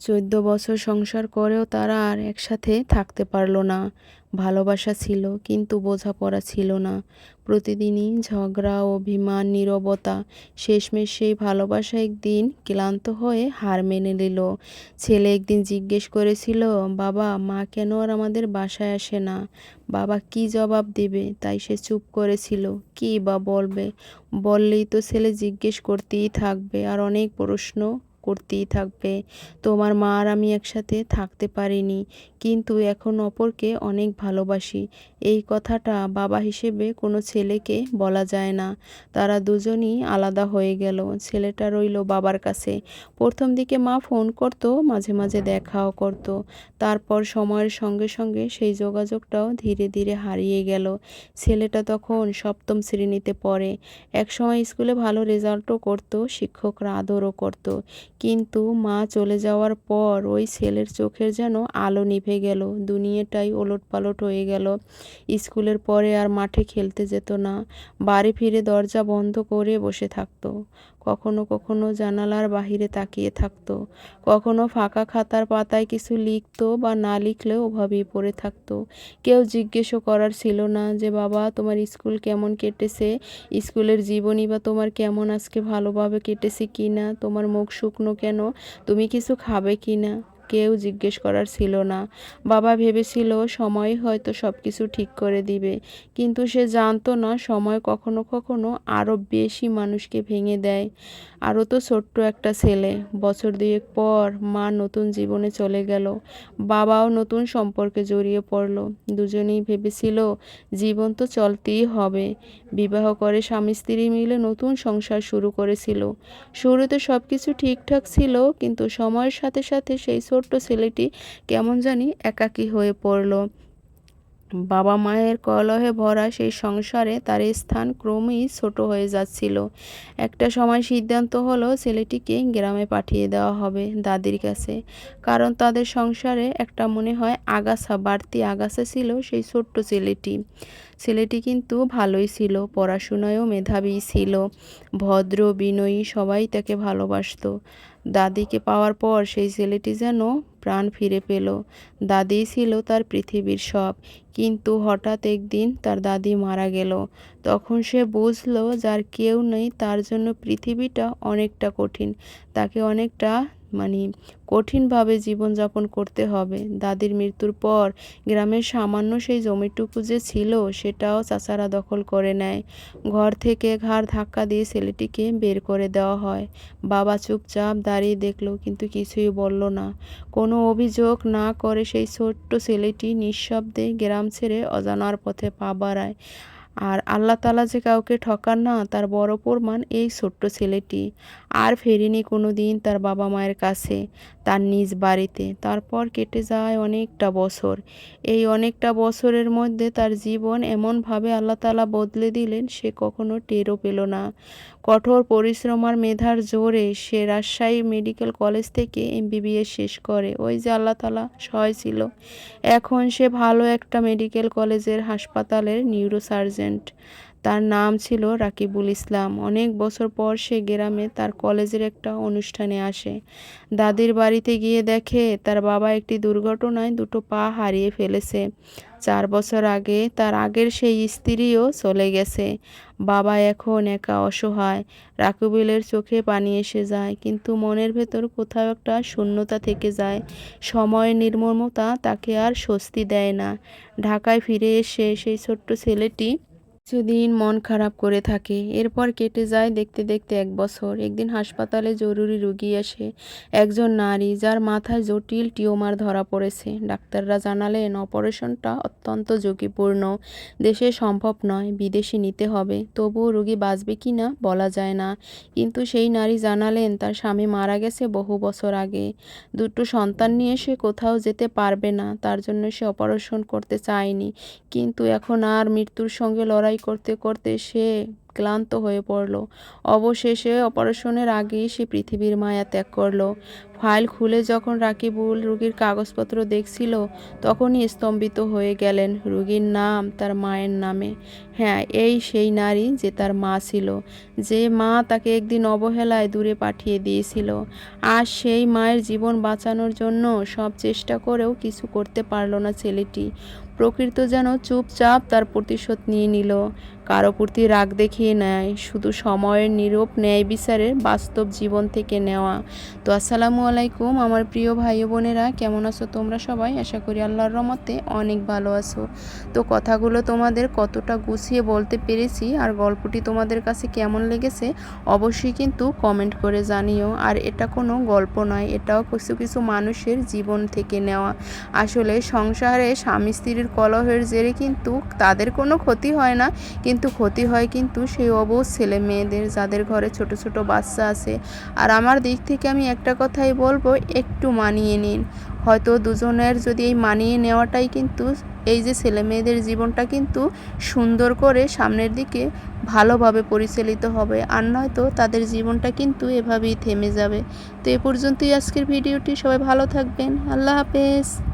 চোদ্দ বছর সংসার করেও তারা আর একসাথে থাকতে পারল না। ভালোবাসা ছিল, কিন্তু বোঝাপড়া ছিল না। প্রতিদিনই ঝগড়া, অভিমান, নীরবতা, শেষমেশ সেই ভালোবাসা একদিন ক্লান্ত হয়ে হার মেনে নিল। ছেলে একদিন জিজ্ঞেস করেছিল, বাবা, মা কেন আর আমাদের বাসায় আসে না? বাবা কি জবাব দেবে? তাই সে চুপ করেছিল। কি বা বলবে? বললেই তো ছেলে জিজ্ঞেস করতেই থাকবে। আর অনেক প্রশ্ন করতেই থাকবে। তোমার মা আর আমি একসাথে থাকতে পারিনি। কিন্তু এখন অপরকে অনেক ভালোবাসি। এই কথাটা বাবা হিসেবে কোনো ছেলেকে বলা যায় না। তারা দুজনই আলাদা হয়ে গেল। ছেলেটা রইল বাবার কাছে। প্রথম দিকে মা ফোন করতো, মাঝে মাঝে দেখাও করত। তারপর সময়ের সঙ্গে সঙ্গে সেই যোগাযোগটাও ধীরে ধীরে হারিয়ে গেল। ছেলেটা তখন সপ্তম শ্রেণীতে পড়ে। একসময় স্কুলে ভালো রেজাল্টও করতো, শিক্ষকরা আদরও করত। কিন্তু মা চলে যাওয়ার পর ওই ছেলের চোখের যেন আলো নিভে গেল। দুনিয়াটাই ওলটপালট হয়ে গেল। স্কুলের পরে আর মাঠে খেলতে যেত না। বাড়ি ফিরে দরজা বন্ধ করে বসে থাকতো। কখনো কখনো জানালার বাহিরে তাকিয়ে থাকতো। কখনো ফাঁকা খাতার পাতায় কিছু লিখতো বা না লিখলেও ওভাবেই পড়ে থাকতো। কেউ জিজ্ঞেসও করার ছিল না যে, বাবা, তোমার স্কুল কেমন কেটেছে? স্কুলের জীবনী বা তোমার কেমন? আজকে ভালোভাবে কেটেছে কি না? তোমার মুখ শুকনো কেন? তুমি কিছু খাবে কি না? কেউ জিজ্ঞেস করার ছিল না। বাবা ভেবেছিল, সময় হয়তো সব কিছু ঠিক করে দিবে। কিন্তু সে জানতো না, সময় কখনো কখনো আরও বেশি মানুষকে ভেঙে দেয়। আরও তো ছোট্ট একটা ছেলে। বছর দুয়েক পর মা নতুন জীবনে চলে গেল। বাবাও নতুন সম্পর্কে জড়িয়ে পড়ল। দুজনেই ভেবেছিল, জীবন তো চলতেই হবে। বিবাহ করে স্বামী স্ত্রী মিলে নতুন সংসার শুরু করেছিল। শুরুতে সব কিছু ঠিকঠাক ছিল, কিন্তু সময়ের সাথে সাথে সেই ছোট্ট ছেলেটি কেমন জানি একাকী হয়ে পড়ল। বাবা মায়ের কলহে ভরা সেই সংসারে তার স্থান ক্রমেই ছোট হয়ে যাচ্ছিল। একটা সময় সিদ্ধান্ত হলো ছেলেটিকে গ্রামে পাঠিয়ে দেওয়া হবে দাদির কাছে। কারণ তাদের সংসারে একটা মনে হয় আগাছা, বাড়তি আগাছা ছিল সেই ছোট্ট ছেলেটি। ছেলেটি কিন্তু ভালোই ছিল, পড়াশোনায়ও মেধাবী ছিল, ভদ্র, বিনয়ী, সবাই তাকে ভালোবাসত। দাদিকে পাওয়ার পর সেই ছেলেটি যেন প্রাণ ফিরে পেল। দাদিই ছিল তার পৃথিবীর সব, কিন্তু হঠাৎ একদিন তার দাদি মারা গেল। তখন সে বুঝল, যার কেউ নেই, তার জন্য পৃথিবীটা অনেকটা কঠিন, তাকে অনেকটা মানে কঠিনভাবে জীবনযাপন করতে হবে। দাদির মৃত্যুর পর গ্রামের সামান্য সেই জমিটুকু যে ছিল সেটাও চাচারা দখল করে নেয়। ঘর থেকে ঘাড় ধাক্কা দিয়ে ছেলেটিকে বের করে দেওয়া হয়। বাবা চুপচাপ দাঁড়িয়ে দেখল, কিন্তু কিছুই বলল না। কোনো অভিযোগ না করে সেই ছোট্ট ছেলেটি নিঃশব্দে গ্রাম ছেড়ে অজানার পথে পা বাড়ায়। আর আল্লাহ তালা যে কাউকে ঠকান না, তার বড় প্রমাণ এই ছোট্ট ছেলেটি। আর ফেরেনি কোনো দিন তার বাবা মায়ের কাছে, তার নিজ বাড়িতে। তারপর কেটে যায় অনেকটা বছর। এই অনেকটা বছরের মধ্যে তার জীবন এমনভাবে আল্লাহ তালা বদলে দিলেন, সে কখনো টেরও পেল না। কঠোর পরিশ্রম আর মেধার জোরে সে রাজশাহী মেডিকেল কলেজ থেকে এমবিবিএস শেষ করে। ওই যে আল্লাহ তালা সহায় ছিল। এখন সে ভালো একটা মেডিকেল কলেজের হাসপাতালের নিউরোসার্জেন্ট তার নাম ছিল রাকিবুল ইসলাম। অনেক বছর পর সে গ্রামে তার কলেজের একটা অনুষ্ঠানে আসে। দাদির বাড়িতে গিয়ে দেখে তার বাবা একটি দুর্ঘটনায় দুটো পা হারিয়ে ফেলেছে। চার বছর আগে তার আগের সেই স্ত্রীও চলে গেছে। বাবা এখন একা অসহায়। রাকিবুলের চোখে পানি এসে যায়, কিন্তু মনের ভেতর কোথাও একটা শূন্যতা থেকে যায়। সময়ের নির্মমতা তাকে আর স্বস্তি দেয় না। ঢাকায় ফিরে এসে সেই ছোট্ট ছেলেটি কিছুদিন মন খারাপ করে থাকে। এরপর কেটে যায় দেখতে দেখতে এক বছর। একদিন হাসপাতালে জরুরি রুগী আসে একজন নারী যার মাথায় জটিল টিউমার ধরা পড়েছে। ডাক্তাররা জানালেন, অপারেশনটা অত্যন্ত ঝুঁকিপূর্ণ। দেশে সম্ভব নয়, বিদেশে নিতে হবে। তবুও রুগী বাঁচবে কি না বলা যায় না। কিন্তু সেই নারী জানালেন, তার স্বামী মারা গেছে বহু বছর আগে। দুটো সন্তান নিয়ে সে কোথাও যেতে পারবে না। তার জন্য সে অপারেশন করতে চায়নি। কিন্তু এখন আর মৃত্যুর সঙ্গে লড়াই করতে করতে সে ক্লান্ত হয়ে পড়ল। অবশেষে অপারেশনের আগেই সে পৃথিবীর মায়া ত্যাগ করল। ফাইল খুলে যখন রাকিবুল রুগীর কাগজপত্র দেখছিল, তখনই স্তম্ভিত হয়ে গেলেন রুগীর নাম তার মায়ের নামে। হ্যাঁ এই সেই নারী যে তার মা ছিল, যে মা তাকে একদিন অবহেলায় দূরে পাঠিয়ে দিয়েছিল। আর সেই মায়ের জীবন বাঁচানোর জন্য সব চেষ্টা করেও কিছু করতে পারল না ছেলেটি। প্রকৃত যেন চুপচাপ তার প্রতিশোধ নিয়ে নিল। কারও প্রতি রাগ দেখিয়ে নেয়, শুধু সময়ের নীরব ন্যায় বিচারের বাস্তব জীবন থেকে নেওয়া। তো আসসালামু আলাইকুম, আমার প্রিয় ভাই বোনেরা, কেমন আছো তোমরা সবাই? আশা করি আল্লাহর রহমতে অনেক ভালো আছো। তো কথাগুলো তোমাদের কতটা গুছিয়ে বলতে পেরেছি আর গল্পটি তোমাদের কাছে কেমন লেগেছে, অবশ্যই কিন্তু কমেন্ট করে জানিও। আর এটা কোনো গল্প নয়, এটাও কিছু কিছু মানুষের জীবন থেকে নেওয়া। আসলে সংসারে স্বামী স্ত্রীর কলহের জেরে কিন্তু তাদের কোনো ক্ষতি হয় না, কিন্তু ক্ষতি হয় কিন্তু সেই অবুঝ ছেলে মেয়েদের, যাদের ঘরে ছোট ছোট বাচ্চা আছে। আর আমার দিক থেকে আমি একটা কথাই বলব, একটু মানিয়ে নিন। হয়তো দুজনের যদি এই মানিয়ে নেওয়াটাই কিন্তু এই যে ছেলে মেয়েদের জীবনটা কিন্তু সুন্দর করে সামনের দিকে ভালোভাবে পরিচালিত হবে। আর নয়তো তাদের জীবনটা কিন্তু এভাবেই থেমে যাবে। তো এ পর্যন্তই আজকের ভিডিওটি। সবাই ভালো থাকবেন। আল্লাহ হাফেজ।